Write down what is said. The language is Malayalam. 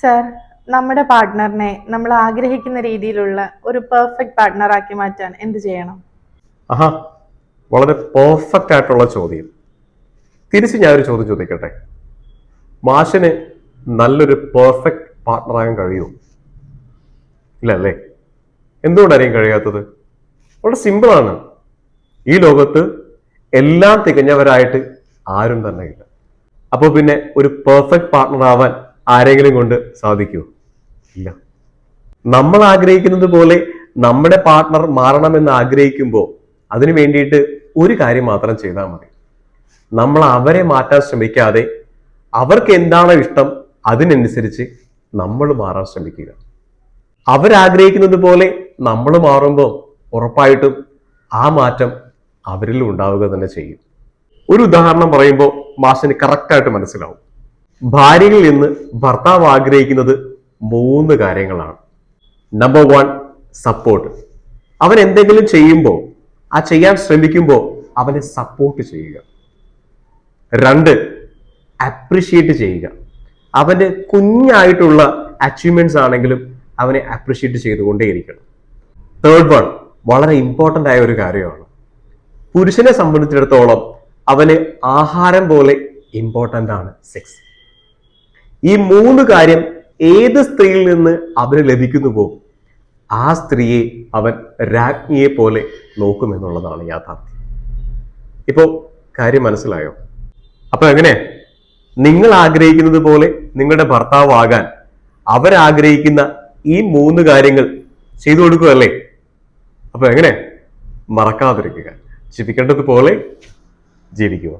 സർ നമ്മുടെ പാർട്ട്ണറിനെ നമ്മൾ ആഗ്രഹിക്കുന്ന രീതിയിലുള്ള ഒരു പെർഫെക്റ്റ് പാർട്ട്ണറാക്കി മാറ്റാൻ എന്ത് ചെയ്യണം? ആഹാ വളരെ പെർഫെക്റ്റ് ആയിട്ടുള്ള ചോദ്യം. തിരിച്ച് ഒരു ചോദ്യം ചോദിക്കട്ടെ? മാഷിന് നല്ലൊരു പെർഫെക്റ്റ് പാർട്ട്ണറാകാൻ കഴിയുമോ? ഇല്ല അല്ലേ എന്തുകൊണ്ടായിരിക്കും കഴിയാത്തത്? വളരെ സിമ്പിളാണ് ഈ ലോകത്ത് എല്ലാം തികഞ്ഞവരായിട്ട് ആരും തന്നെ ഇല്ല. അപ്പോൾ പിന്നെ ഒരു പെർഫെക്റ്റ് പാർട്ട്ണർ ആവാൻ ആരെങ്കിലും കൊണ്ട് സാധിക്കുമോ ഇല്ല. നമ്മൾ ആഗ്രഹിക്കുന്നത് പോലെ നമ്മുടെ പാർട്ട്ണർ മാറണമെന്ന് ആഗ്രഹിക്കുമ്പോൾ അതിനു വേണ്ടിയിട്ട് ഒരു കാര്യം മാത്രം ചെയ്താൽ മതി. നമ്മൾ അവരെ മാറ്റാൻ ശ്രമിക്കാതെ അവർക്ക് എന്താണോ ഇഷ്ടം അതിനനുസരിച്ച് നമ്മൾ മാറാൻ ശ്രമിക്കുക. അവരാഗ്രഹിക്കുന്നത് പോലെ നമ്മൾ മാറുമ്പോൾ ഉറപ്പായിട്ടും ആ മാറ്റം അവരിലും ഉണ്ടാവുക തന്നെ ചെയ്യും. ഒരു ഉദാഹരണം പറയുമ്പോൾ മാഷിന് കറക്റ്റായിട്ട് മനസ്സിലാവും. ഭാര്യയിൽ നിന്ന് ഭർത്താവ് ആഗ്രഹിക്കുന്നത് മൂന്ന് കാര്യങ്ങളാണ്. നമ്പർ വൺ സപ്പോർട്ട് അവൻ എന്തെങ്കിലും ചെയ്യുമ്പോൾ ആ ചെയ്യാൻ ശ്രമിക്കുമ്പോൾ അവനെ സപ്പോർട്ട് ചെയ്യുക. രണ്ട് അപ്രിഷിയേറ്റ് ചെയ്യുക. അവന്റെ കുഞ്ഞായിട്ടുള്ള അച്ചീവ്മെന്റ്സ് ആണെങ്കിലും അവനെ അപ്രിഷിയേറ്റ് ചെയ്തുകൊണ്ടേയിരിക്കണം. തേർഡ് വൺ വളരെ ഇമ്പോർട്ടന്റ് ആയ ഒരു കാര്യമാണ്. പുരുഷനെ സംബന്ധിച്ചിടത്തോളം അവന് ആഹാരം പോലെ ഇമ്പോർട്ടന്റ് ആണ് സെക്സ് ഈ മൂന്ന് കാര്യം ഏത് സ്ത്രീയിൽ നിന്ന് അവന് ലഭിക്കുന്നുവോ ആ സ്ത്രീയെ അവൻ രാജ്ഞിയെ പോലെ നോക്കുമെന്നുള്ളതാണ് യാഥാർത്ഥ്യം. ഇപ്പോ കാര്യം മനസ്സിലായോ? അപ്പൊ എങ്ങനെ? നിങ്ങൾ ആഗ്രഹിക്കുന്നത് പോലെ നിങ്ങളുടെ ഭർത്താവ് ആകാൻ അവരാഗ്രഹിക്കുന്ന ഈ മൂന്ന് കാര്യങ്ങൾ ചെയ്തു കൊടുക്കുകയല്ലേ? അപ്പൊ എങ്ങനെ? മറക്കാതിരിക്കുക. ജീവിക്കേണ്ടതുപോലെ ജീവിക്കുക.